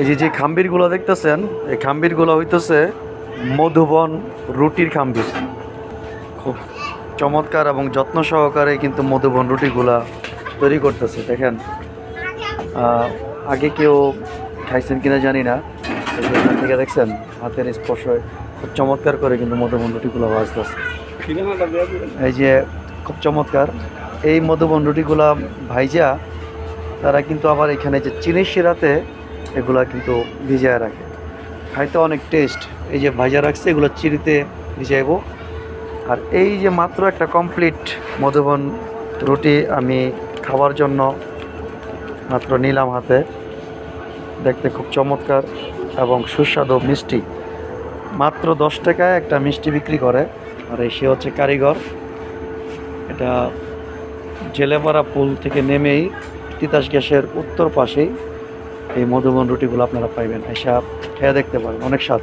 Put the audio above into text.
এই যে যে খাম্বিরগুলো দেখতেছেন, এই খাম্বিরগুলো হইতেছে মধুবন রুটির খাম্বির। খুব চমৎকার এবং যত্ন সহকারে কিন্তু মধুবন রুটিগুলা তৈরি করতেছে, দেখেন। আগে কেউ খাইছেন কিনা জানি না এখান থেকে দেখছেন, হাতের স্পর্শে খুব চমৎকার করে কিন্তু মধুবন রুটিগুলো ভাজতেছে। এই যে, খুব চমৎকার। এই মধুবন রুটিগুলা ভাইজা, তারা কিন্তু আবার এখানে যে চিনির শিরাতে এগুলা কিন্তু ভিজায় রাখে। খাইতে অনেক টেস্ট এই যে ভাজা রাখছে, এগুলো চিড়িতে ভিজাইব। আর এই যে মাত্র একটা কমপ্লিট মধুবন রুটি আমি খাওয়ার জন্য মাত্র নিলাম হাতে। দেখতে খুব চমৎকার এবং সুস্বাদু, মিষ্টি। মাত্র দশ টাকায় একটা মিষ্টি বিক্রি করে। আর এই সে হচ্ছে কারিগর। এটা জেলেপাড়া পুল থেকে নেমেই তিতাস গ্যাসের উত্তর পাশেই। এই মধুবন রুটিগুলো আপনারা পাইবেন। এসব খেয়ে দেখতে পারেন অনেক স্বাদ।